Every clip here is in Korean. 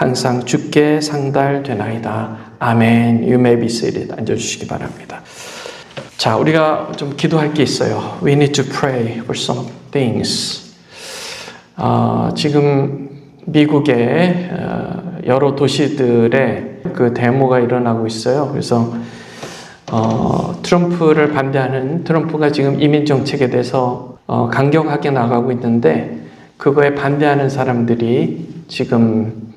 항상 주께 상달되나이다. 아멘. You may be seated. 앉아주시기 바랍니다. 자, 우리가 좀 기도할 게 있어요. We need to pray for some things. 어, 지금 미국의 어, 여러 도시들의 그 데모가 일어나고 있어요. 그래서 어, 트럼프를 반대하는 트럼프가 지금 이민 정책에 대해서 어, 강경하게 나가고 있는데 그거에 반대하는 사람들이 지금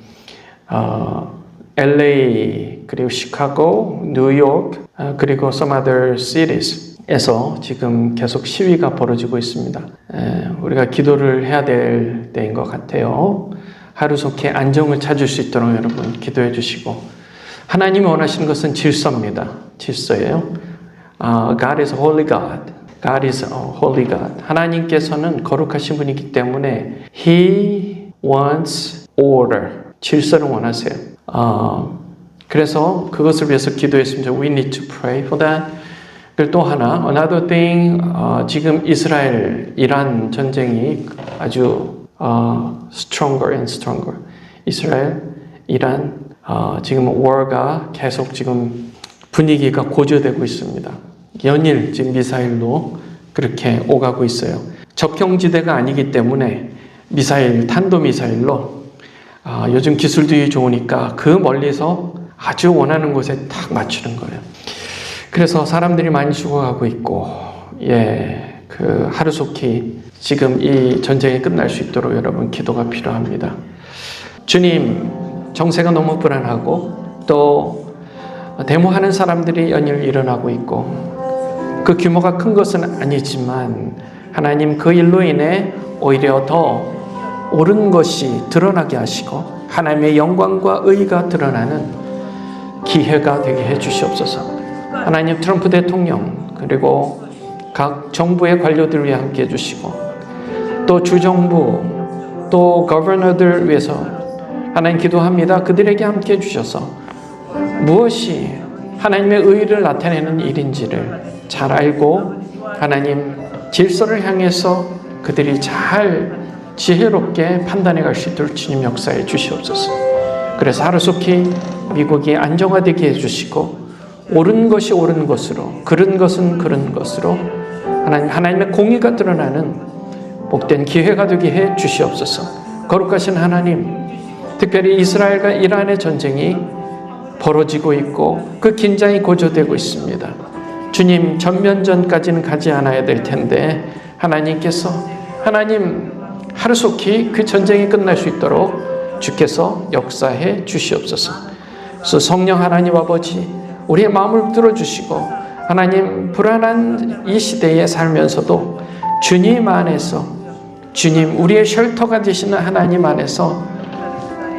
어, LA 그리고 시카고, 뉴욕 어, 그리고 some other cities에서 지금 계속 시위가 벌어지고 있습니다. 에, 우리가 기도를 해야 될 때인 것 같아요. 하루속히 안정을 찾을 수 있도록 여러분 기도해 주시고 하나님이 원하시는 것은 질서입니다. 질서예요. 아, God is holy God. God is holy God. 하나님께서는 거룩하신 분이기 때문에 He wants order. 질서를 원하세요. 아, 그래서 그것을 위해서 기도했습니다. We need to pray for that. 그리고 또 하나, another thing, 어, 지금 이스라엘, 이란 전쟁이 아주 어, stronger and stronger. 이스라엘, 이란, 어, 지금 war가 계속 지금 분위기가 고조되고 있습니다. 연일 지금 미사일로 그렇게 오가고 있어요. 접경지대가 아니기 때문에 미사일, 탄도미사일로 아, 요즘 기술들이 좋으니까 그 멀리서 아주 원하는 곳에 딱 맞추는 거예요. 그래서 사람들이 많이 죽어가고 있고, 예, 그 하루속히 지금 이 전쟁이 끝날 수 있도록 여러분 기도가 필요합니다. 주님, 정세가 너무 불안하고 또 데모하는 사람들이 연일 일어나고 있고 그 규모가 큰 것은 아니지만 하나님 그 일로 인해 오히려 더 옳은 것이 드러나게 하시고 하나님의 영광과 의가 드러나는 기회가 되게 해 주시옵소서. 하나님 트럼프 대통령 그리고 각 정부의 관료들을 위해 함께 해 주시고 또 주정부 또 거버너들 위해서 하나님 기도합니다. 그들에게 함께 해 주셔서 무엇이 하나님의 의를 나타내는 일인지를 잘 알고 하나님 질서를 향해서 그들이 잘 지혜롭게 판단해 갈 수 있도록 주님 역사해 주시옵소서. 그래서 하루속히 미국이 안정화되게 해주시고 옳은 것이 옳은 것으로 그른 것은 그른 것으로 하나님 하나님의 공의가 드러나는 복된 기회가 되게 해 주시옵소서. 거룩하신 하나님, 특별히 이스라엘과 이란의 전쟁이 벌어지고 있고 그 긴장이 고조되고 있습니다. 주님 전면전까지는 가지 않아야 될 텐데 하나님께서 하나님 하루속히 그 전쟁이 끝날 수 있도록 주께서 역사해 주시옵소서. 그래서 성령 하나님 아버지 우리의 마음을 들어주시고 하나님 불안한 이 시대에 살면서도 주님 안에서 주님 우리의 쉘터가 되시는 하나님 안에서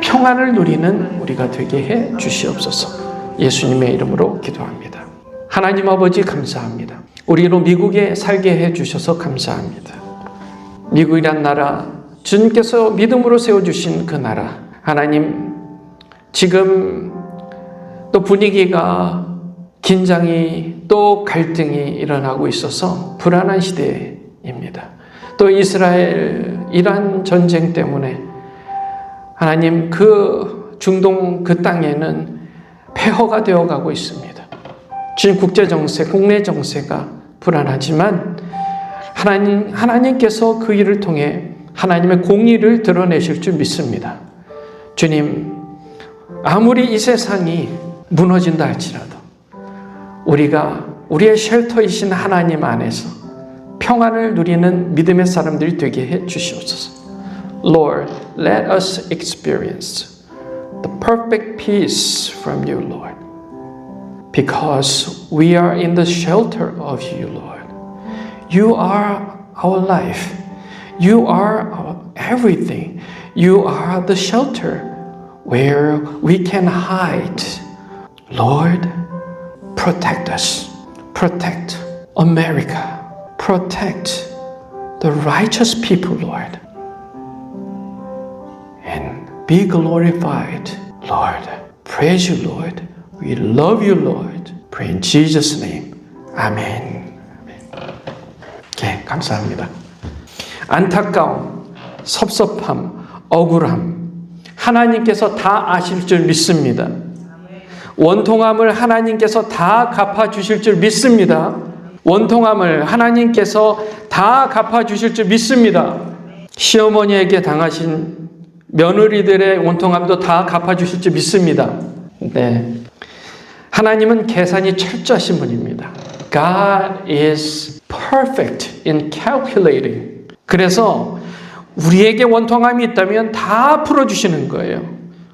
평안을 누리는 우리가 되게 해 주시옵소서. 예수님의 이름으로 기도합니다. 하나님 아버지 감사합니다. 우리로 미국에 살게 해 주셔서 감사합니다. 미국이란 나라, 주님께서 믿음으로 세워주신 그 나라, 하나님, 지금 또 분위기가 긴장이 또 갈등이 일어나고 있어서 불안한 시대입니다. 또 이스라엘, 이란 전쟁 때문에 하나님 그 중동 그 땅에는 폐허가 되어 가고 있습니다. 주님 국제 정세, 국내 정세가 불안하지만 하나님 하나님께서 그 일을 통해 하나님의 공의를 드러내실 줄 믿습니다. 주님 아무리 이 세상이 무너진다 할지라도 우리가 우리의 쉘터이신 하나님 안에서 평안을 누리는 믿음의 사람들이 되게 해 주시옵소서. Lord, let us experience the perfect peace from you, Lord. Because we are in the shelter of you, Lord. You are our life. You are our everything. You are the shelter where we can hide. Lord, protect us. Protect America. Protect the righteous people, Lord. And be glorified, Lord. Praise you, Lord. We love you, Lord. Pray in Jesus' name. 아 멘. 네, 감사합니다. 안타까움, 섭섭함, 억울함, 하나님께서 다 아실 줄 믿습니다. 원통함을 하나님께서 다 갚아 주실 줄 믿습니다. 원통함을 하나님께서 다 갚아 주실 줄 믿습니다. 시어머니에게 당하신 며느리들의 원통함도 다 갚아 주실 줄 믿습니다. 네. 하나님은 계산이 철저하신 분입니다. God is perfect in calculating. 그래서 우리에게 원통함이 있다면 다 풀어주시는 거예요.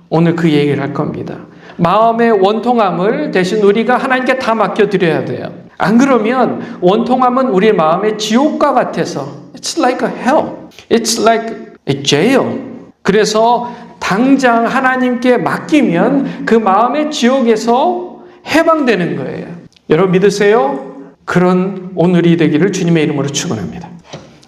오늘 그 얘기를 할 겁니다. 마음의 원통함을 대신 우리가 하나님께 다 맡겨드려야 돼요. 안 그러면 원통함은 우리 마음의 지옥과 같아서 It's like a hell. It's like a jail. 그래서 당장 하나님께 맡기면 그 마음의 지옥에서 해방되는 거예요. 여러분 믿으세요? 그런 오늘이 되기를 주님의 이름으로 축원합니다.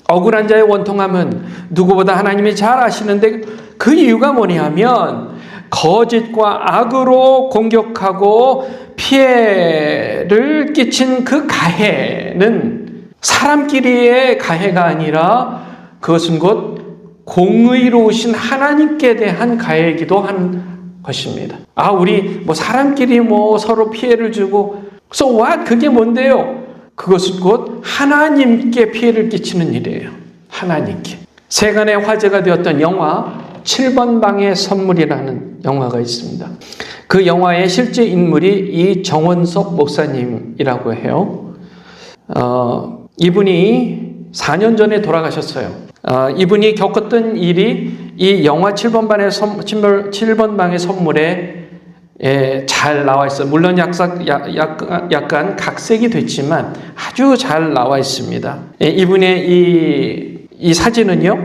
억울한 자의 원통함은 누구보다 하나님이 잘 아시는데 그 이유가 뭐냐면 거짓과 악으로 공격하고 피해를 끼친 그 가해는 사람끼리의 가해가 아니라 그것은 곧 공의로우신 하나님께 대한 가해이기도 한 것입니다. 아, 우리 뭐 사람끼리 뭐 서로 피해를 주고 so what? 그게 뭔데요? 그것은 곧 하나님께 피해를 끼치는 일이에요. 하나님께. 세간의 화제가 되었던 영화 7번 방의 선물이라는 영화가 있습니다. 그 영화의 실제 인물이 이 정원석 목사님이라고 해요. 어, 이분이 4년 전에 돌아가셨어요. 어, 이분이 겪었던 일이 이 영화 7번 방의 선, 7번 방의 선물에 예, 잘 나와 있어요. 물론 약간, 약간, 각색이 됐지만 아주 잘 나와 있습니다. 예, 이분의 이, 이 사진은요,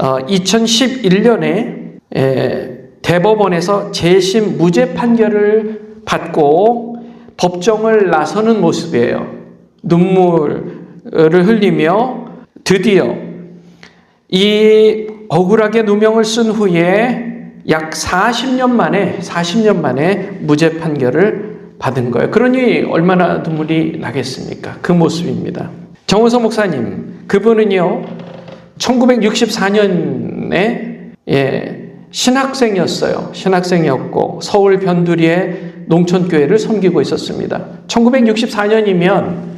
어, 2011년에 예, 대법원에서 재심 무죄 판결을 받고 법정을 나서는 모습이에요. 눈물을 흘리며 드디어 이 억울하게 누명을 쓴 후에 약 40년 만에 40년 만에 무죄 판결을 받은 거예요. 그러니 얼마나 눈물이 나겠습니까? 그 모습입니다. 정우성 목사님 그분은요 1964년에 예, 신학생이었어요. 신학생이었고 서울 변두리의 농촌교회를 섬기고 있었습니다. 1964년이면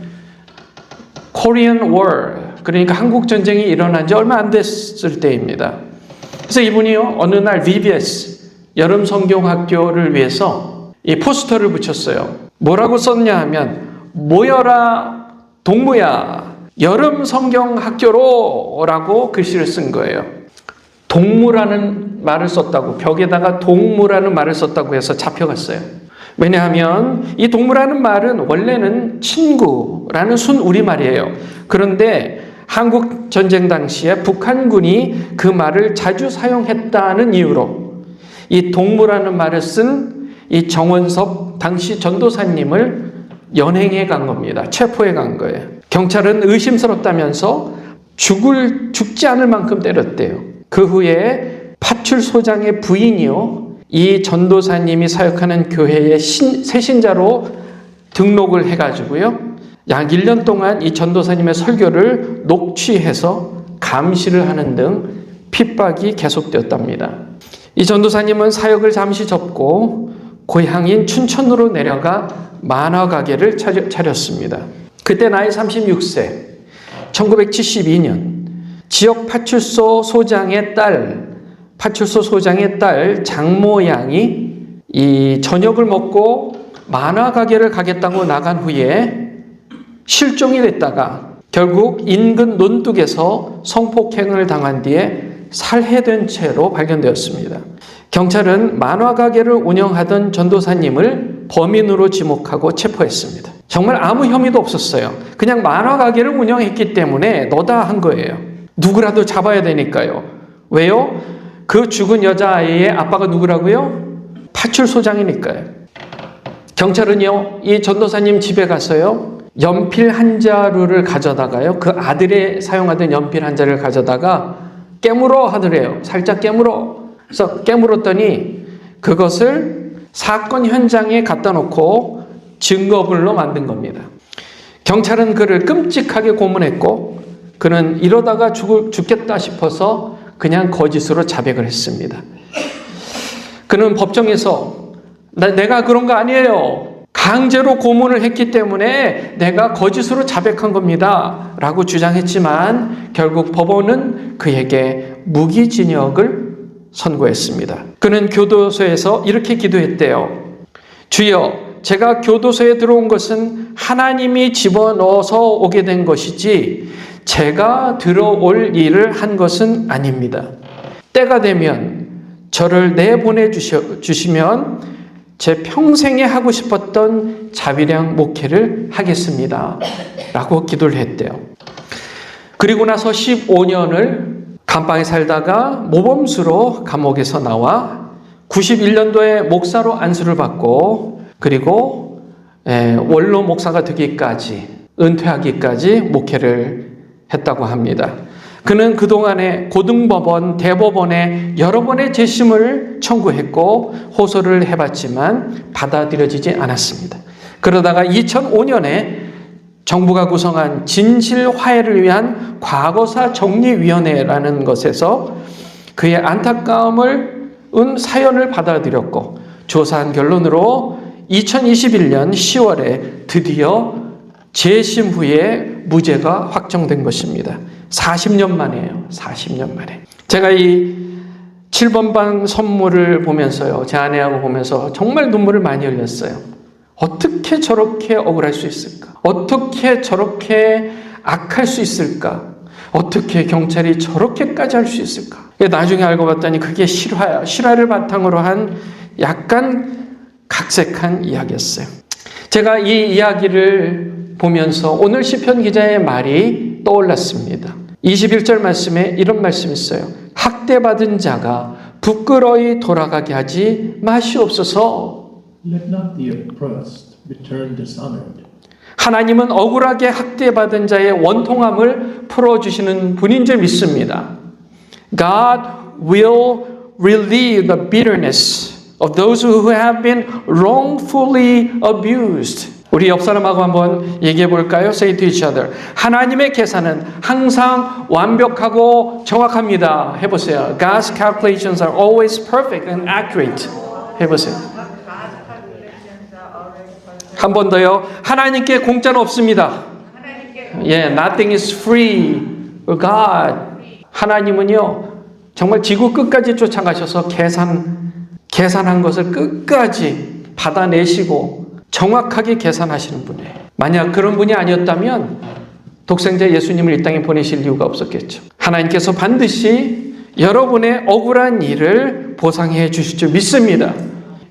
코리안 월 그러니까 한국 전쟁이 일어난 지 얼마 안 됐을 때입니다. 그래서 이분이요 어느 날 VBS 여름 성경 학교를 위해서 이 포스터를 붙였어요. 뭐라고 썼냐 하면 모여라 동무야 여름 성경 학교로 라고 글씨를 쓴 거예요. 동무라는 말을 썼다고 벽에다가 동무라는 말을 썼다고 해서 잡혀갔어요. 왜냐하면 이 동무라는 말은 원래는 친구라는 순 우리말이에요. 그런데 한국 전쟁 당시에 북한군이 그 말을 자주 사용했다는 이유로 이 동무라는 말을 쓴 이 정원섭 당시 전도사님을 연행해 간 겁니다. 체포해 간 거예요. 경찰은 의심스럽다면서 죽을 죽지 않을 만큼 때렸대요. 그 후에 파출소장의 부인이요. 이 전도사님이 사역하는 교회의 신, 새신자로 등록을 해가지고요. 약 1년 동안 이 전도사님의 설교를 녹취해서 감시를 하는 등 핍박이 계속되었답니다. 이 전도사님은 사역을 잠시 접고 고향인 춘천으로 내려가 만화 가게를 차렸습니다. 그때 나이 36세, 1972년 지역 파출소 소장의 딸, 파출소 소장의 딸 장모 양이 이 저녁을 먹고 만화 가게를 가겠다고 나간 후에 실종이 됐다가 결국 인근 논둑에서 성폭행을 당한 뒤에 살해된 채로 발견되었습니다. 경찰은 만화 가게를 운영하던 전도사님을 범인으로 지목하고 체포했습니다. 정말 아무 혐의도 없었어요. 그냥 만화 가게를 운영했기 때문에 너다 한 거예요. 누구라도 잡아야 되니까요. 왜요? 그 죽은 여자아이의 아빠가 누구라고요? 파출소장이니까요. 경찰은요, 이 전도사님 집에 가서요, 연필 한 자루를 가져다가요, 그 아들의 사용하던 연필 한 자루를 가져다가 깨물어 하더래요. 살짝 깨물어. 그래서 깨물었더니 그것을 사건 현장에 갖다 놓고 증거물로 만든 겁니다. 경찰은 그를 끔찍하게 고문했고 그는 이러다가 죽을, 죽겠다 싶어서 그냥 거짓으로 자백을 했습니다. 그는 법정에서 나- 내가 그런 거 아니에요. 강제로 고문을 했기 때문에 내가 거짓으로 자백한 겁니다. 라고 주장했지만 결국 법원은 그에게 무기징역을 선고했습니다. 그는 교도소에서 이렇게 기도했대요. 주여, 제가 교도소에 들어온 것은 하나님이 집어넣어서 오게 된 것이지 제가 들어올 일을 한 것은 아닙니다. 때가 되면 저를 내보내 주시- 주시면 제 평생에 하고 싶었던 자비량 목회를 하겠습니다. 라고 기도를 했대요. 그리고 나서 15년을 감방에 살다가 모범수로 감옥에서 나와 91년도에 목사로 안수를 받고 그리고 에, 원로 목사가 되기까지 은퇴하기까지 목회를 했다고 합니다. 그는 그동안에 고등법원, 대법원에 여러 번의 재심을 청구했고 호소를 해봤지만 받아들여지지 않았습니다. 그러다가 2005년에 정부가 구성한 진실 화해를 위한 과거사 정리위원회라는 것에서 그의 안타까움을 은 사연을 받아들였고 조사한 결론으로 2021년 10월에 드디어 재심 후에 무죄가 확정된 것입니다. 40년 만에요. 40년 만에. 제가 이 7번 방 선물을 보면서요. 제 아내하고 보면서 정말 눈물을 많이 흘렸어요. 어떻게 저렇게 억울할 수 있을까? 어떻게 저렇게 악할 수 있을까? 어떻게 경찰이 저렇게까지 할 수 있을까? 나중에 알고 봤더니 그게 실화야. 실화를 바탕으로 한 약간 각색한 이야기였어요. 제가 이 이야기를 보면서 오늘 시편 기자의 말이 떠올랐습니다. 21절 말씀에 이런 말씀이 있어요. 학대받은 자가 부끄러이 돌아가게 하지 마시옵소서. 하나님은 억울하게 학대받은 자의 원통함을 풀어주시는 분인 줄 믿습니다. God will relieve the bitterness of those who have been wrongfully abused. 우리 옆 사람하고 한번 얘기해 볼까요? Say to each other. 하나님의 계산은 항상 완벽하고 정확합니다. 해보세요. God's calculations are always perfect and accurate. 해보세요. 한 번 더요. 하나님께 공짜는 없습니다. 예, nothing is free. God. 하나님은요, 정말 지구 끝까지 쫓아가셔서 계산, 계산한 것을 끝까지 받아내시고 정확하게 계산하시는 분이에요. 만약 그런 분이 아니었다면 독생자 예수님을 이 땅에 보내실 이유가 없었겠죠. 하나님께서 반드시 여러분의 억울한 일을 보상해 주실 줄 믿습니다.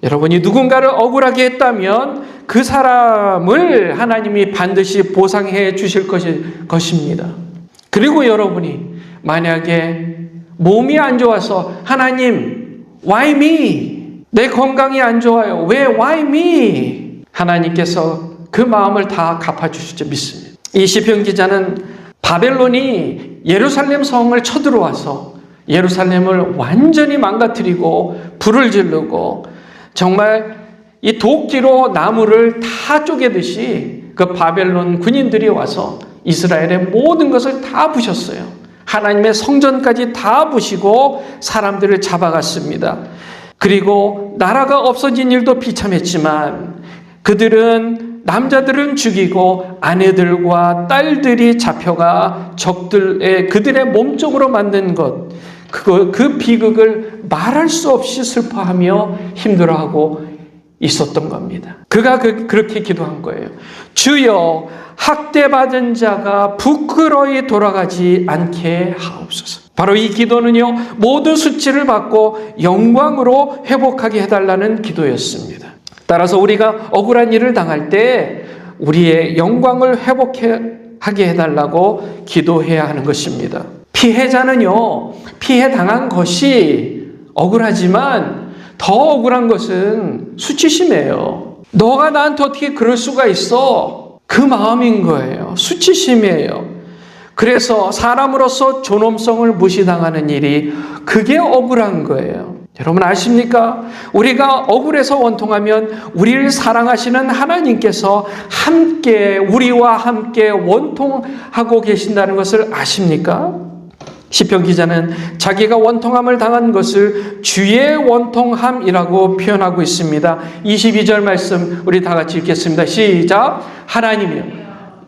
여러분이 누군가를 억울하게 했다면 그 사람을 하나님이 반드시 보상해 주실 것이, 것입니다. 그리고 여러분이 만약에 몸이 안 좋아서 하나님, why me? 내 건강이 안 좋아요. 왜 why me? 하나님께서 그 마음을 다 갚아주실 줄 믿습니다. 이 시편 기자는 바벨론이 예루살렘 성을 쳐들어와서 예루살렘을 완전히 망가뜨리고 불을 지르고 정말 이 도끼로 나무를 다 쪼개듯이 그 바벨론 군인들이 와서 이스라엘의 모든 것을 다 부셨어요. 하나님의 성전까지 다 부시고 사람들을 잡아갔습니다. 그리고 나라가 없어진 일도 비참했지만 그들은 남자들은 죽이고 아내들과 딸들이 잡혀가 적들의 그들의 몸쪽으로 만든 것, 그, 그 비극을 말할 수 없이 슬퍼하며 힘들어하고 있었던 겁니다. 그가 그, 그렇게 기도한 거예요. 주여, 학대받은 자가 부끄러이 돌아가지 않게 하옵소서. 바로 이 기도는요, 모든 수치를 받고 영광으로 회복하게 해달라는 기도였습니다. 따라서 우리가 억울한 일을 당할 때 우리의 영광을 회복하게 해달라고 기도해야 하는 것입니다. 피해자는요, 피해 당한 것이 억울하지만 더 억울한 것은 수치심이에요. 너가 나한테 어떻게 그럴 수가 있어? 그 마음인 거예요. 수치심이에요. 그래서 사람으로서 존엄성을 무시당하는 일이 그게 억울한 거예요. 여러분 아십니까? 우리가 억울해서 원통하면 우리를 사랑하시는 하나님께서 함께 우리와 함께 원통하고 계신다는 것을 아십니까? 시편 기자는 자기가 원통함을 당한 것을 주의 원통함이라고 표현하고 있습니다. 22절 말씀 우리 다 같이 읽겠습니다. 시작. 하나님이여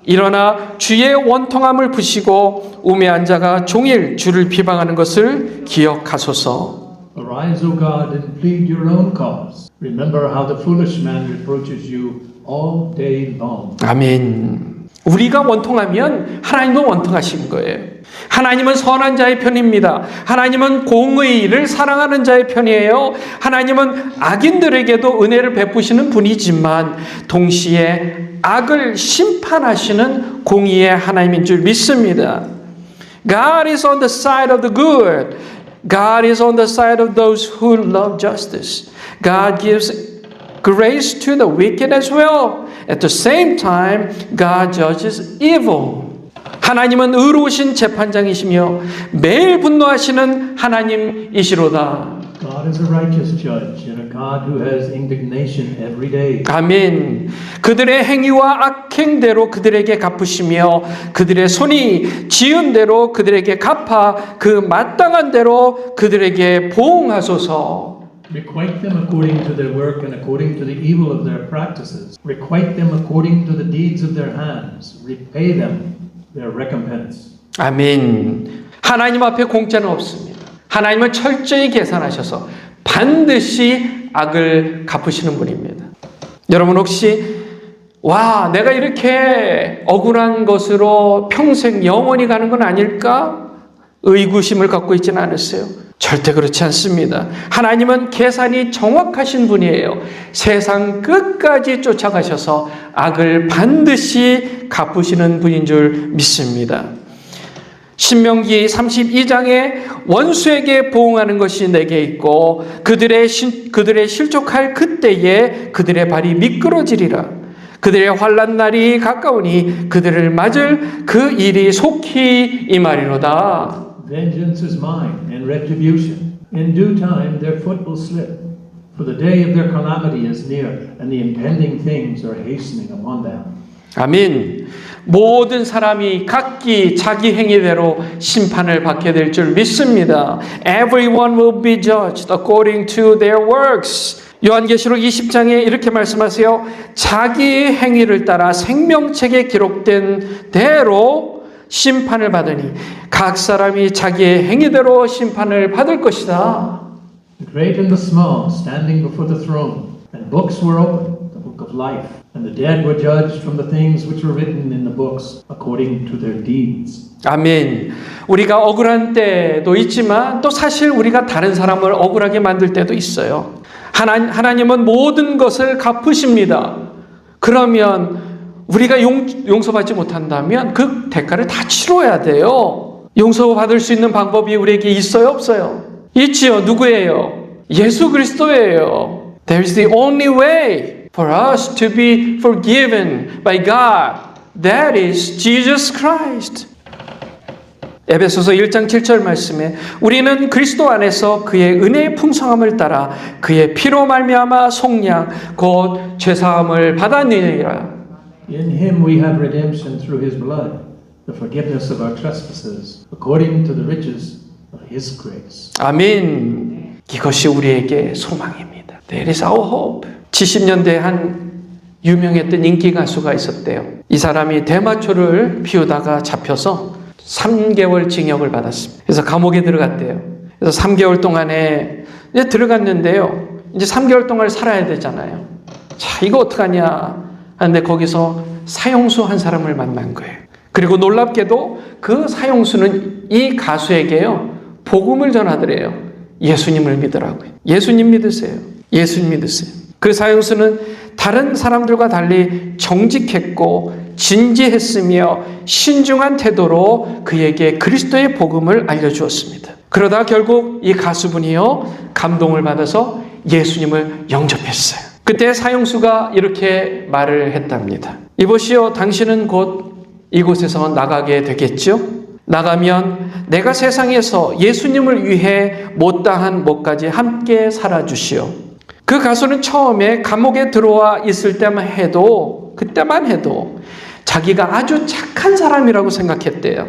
일어나 주의 원통함을 부시고 우매한 자가 종일 주를 비방하는 것을 기억하소서. Arise, O God, and plead your own cause. Remember how the foolish man reproaches you all day long. 아멘. 우리가 원통하면 하나님도 원통하신 거예요. 하나님은 선한 자의 편입니다. 하나님은 공의를 사랑하는 자의 편이에요. 하나님은 악인들에게도 은혜를 베푸시는 분이지만 동시에 악을 심판하시는 공의의 하나님인 줄 믿습니다. God is on the side of the good. God is on the side of those who love justice. God gives grace to the wicked as well. At the same time, God judges evil. 하나님은 의로우신 재판장이시며 매일 분노하시는 하나님이시로다. God is a righteous judge and a God who has indignation every day. 아멘. 그들의 행위와 악행대로 그들에게 갚으시며 그들의 손이 지은 대로 그들에게 갚아 그 마땅한 대로 그들에게 보응하소서. Requite them according to their work and according to the evil of their practices. Requite them according to the deeds of their hands. Repay them their recompense. 아멘. 하나님 앞에 공짜는 없습니다. 하나님은 철저히 계산하셔서 반드시 악을 갚으시는 분입니다. 여러분 혹시 와, 내가 이렇게 억울한 것으로 평생 영원히 가는 건 아닐까? 의구심을 갖고 있지는 않으세요. 절대 그렇지 않습니다. 하나님은 계산이 정확하신 분이에요. 세상 끝까지 쫓아가셔서 악을 반드시 갚으시는 분인 줄 믿습니다. 신명기 32장에 원수에게 보응하는 것이 내게 있고 그들의 신, 그들의 실족할 그때에 그들의 발이 미끄러지리라. 그들의 환란 날이 가까우니 그들을 맞을 그 일이 속히 임하리로다. Vengeance is mine and retribution. In due time their foot will slip. For the day of their calamity is near, and the impending things are hastening upon them. 아멘. 모든 사람이 각기 자기 행위대로 심판을 받게 될 줄 믿습니다. Everyone will be judged according to their works. 요한계시록 20장에 이렇게 말씀하세요. 자기 행위를 따라 생명책에 기록된 대로 심판을 받으니 각 사람이 자기의 행위대로 심판을 받을 것이다. The great and the small standing before the throne, and books were opened, of life, and the dead were judged from the things which were written in the books according to their deeds. 아멘. 우리가 억울한 때도 있지만 또 사실 우리가 다른 사람을 억울하게 만들 때도 있어요. 하나, 하나님은 모든 것을 갚으십니다. 그러면 우리가 용, 용서받지 못한다면 그 대가를 다 치러야 돼요. 용서받을 수 있는 방법이 우리에게 있어요, 없어요? 있지요. 누구예요? 예수 그리스도예요. There is the only way for us to be forgiven by God. That is Jesus Christ. 에베소서 1장 7절 말씀에 우리는 그리스도 안에서 그의 은혜의 풍성함을 따라 그의 피로 말미암아 속량 곧 죄사함을 받았느니라. In him we have redemption through his blood, the forgiveness of our trespasses, according to the riches of his grace. 아멘. 이것이 우리에게 소망입니다. That is our hope. 70년대 한 유명했던 인기 가수가 있었대요. 이 사람이 대마초를 피우다가 잡혀서 3개월 징역을 받았습니다. 그래서 감옥에 들어갔대요. 그래서 3개월 동안에 이제 들어갔는데요. 이제 3개월 동안 살아야 되잖아요. 자, 이거 어떡하냐. 하는데 거기서 사형수 한 사람을 만난 거예요. 그리고 놀랍게도 그 사형수는 이 가수에게요. 복음을 전하더래요. 예수님을 믿으라고요. 예수님 믿으세요. 예수님 믿으세요. 그 사형수는 다른 사람들과 달리 정직했고 진지했으며 신중한 태도로 그에게 그리스도의 복음을 알려주었습니다. 그러다 결국 이 가수분이요 감동을 받아서 예수님을 영접했어요. 그때 사형수가 이렇게 말을 했답니다. 이보시오, 당신은 곧 이곳에서 나가게 되겠죠? 나가면 내가 세상에서 예수님을 위해 못다한 못까지 함께 살아주시오. 그 가수는 처음에 감옥에 들어와 있을 때만 해도, 그때만 해도 자기가 아주 착한 사람이라고 생각했대요.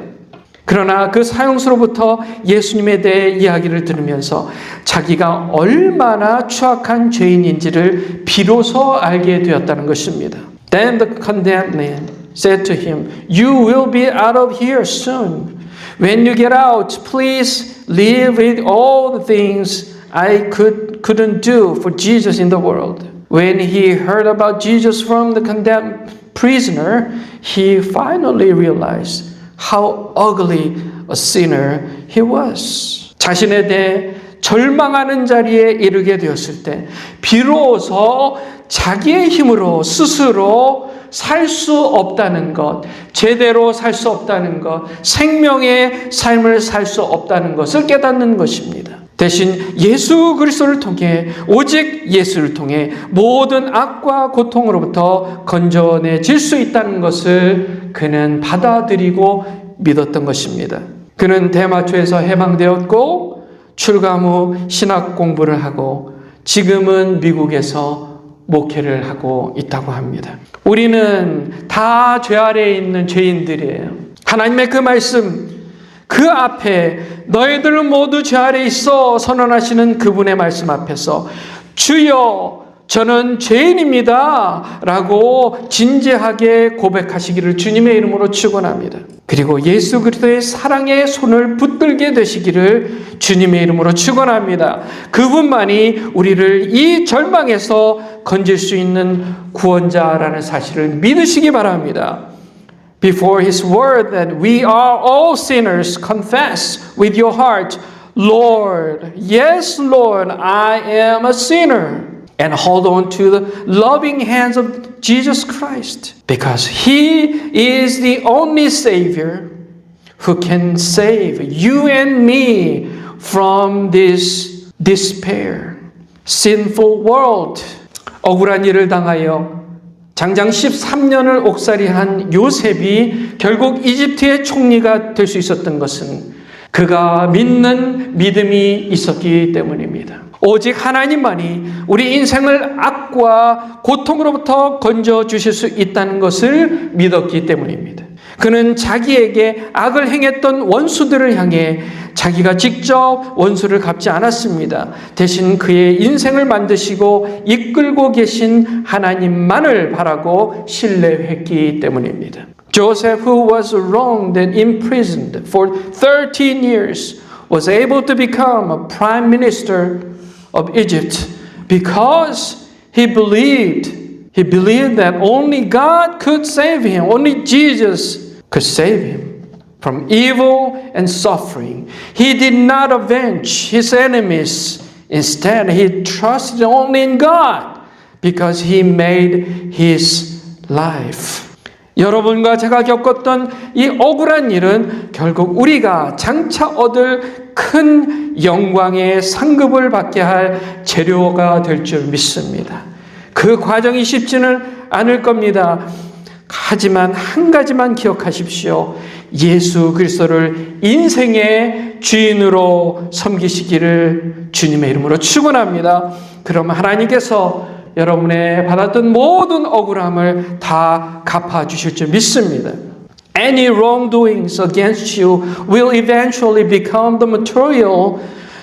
그러나 그 사형수로부터 예수님에 대해 이야기를 들으면서 자기가 얼마나 추악한 죄인인지를 비로소 알게 되었다는 것입니다. Then the condemned man said to him, You will be out of here soon. When you get out, please live with all the things I could, couldn't do for Jesus in the world. When he heard about Jesus from the condemned prisoner, he finally realized how ugly a sinner he was. 자신에 대해 절망하는 자리에 이르게 되었을 때, 비로소 자기의 힘으로 스스로 살 수 없다는 것, 제대로 살 수 없다는 것, 생명의 삶을 살 수 없다는 것을 깨닫는 것입니다. 대신 예수 그리스도를 통해 오직 예수를 통해 모든 악과 고통으로부터 건져내질 수 있다는 것을 그는 받아들이고 믿었던 것입니다. 그는 대마초에서 해방되었고 출감 후 신학 공부를 하고 지금은 미국에서 목회를 하고 있다고 합니다. 우리는 다 죄 아래에 있는 죄인들이에요. 하나님의 그 말씀 그 앞에 너희들은 모두 죄 아래 있어 선언하시는 그분의 말씀 앞에서 주여 저는 죄인입니다. 라고 진지하게 고백하시기를 주님의 이름으로 축원합니다. 그리고 예수 그리스도의 사랑의 손을 붙들게 되시기를 주님의 이름으로 축원합니다. 그분만이 우리를 이 절망에서 건질 수 있는 구원자라는 사실을 믿으시기 바랍니다. before his word that we are all sinners, confess with your heart, Lord, yes, Lord, I am a sinner. And hold on to the loving hands of Jesus Christ because he is the only Savior who can save you and me from this despair, sinful world. 억울한 일을 당하여 장장 13년을 옥살이한 요셉이 결국 이집트의 총리가 될 수 있었던 것은 그가 믿는 믿음이 있었기 때문입니다. 오직 하나님만이 우리 인생을 악과 고통으로부터 건져 주실 수 있다는 것을 믿었기 때문입니다. 그는 자기에게 악을 행했던 원수들을 향해 자기가 직접 원수를 갚지 않았습니다. 대신 그의 인생을 만드시고 이끌고 계신 하나님만을 바라고 신뢰했기 때문입니다. Joseph, who was wronged and imprisoned for 13 years, was able to become a prime minister of Egypt because he believed. He believed that only God could save him, only Jesus could save him from evil and suffering. He did not avenge his enemies. Instead, he trusted only in God because he made his life. 여러분과 제가 겪었던 이 억울한 일은 결국 우리가 장차 얻을 큰 영광의 상급을 받게 할 재료가 될 줄 믿습니다. 그 과정이 쉽지는 않을 겁니다. 하지만 한 가지만 기억하십시오. 예수 그리스도를 인생의 주인으로 섬기시기를 주님의 이름으로 축원합니다. 그럼 하나님께서 여러분의 받았던 모든 억울함을 다 갚아 주실 줄 믿습니다. Any wrongdoings against you will eventually become the material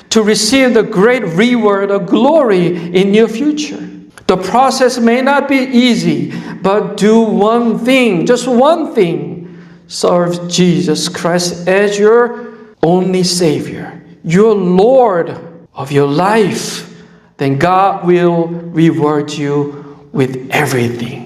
to receive the great reward of glory in your future. The process may not be easy, but do one thing, just one thing. Serve Jesus Christ as your only Savior, your Lord of your life. Then God will reward you with everything.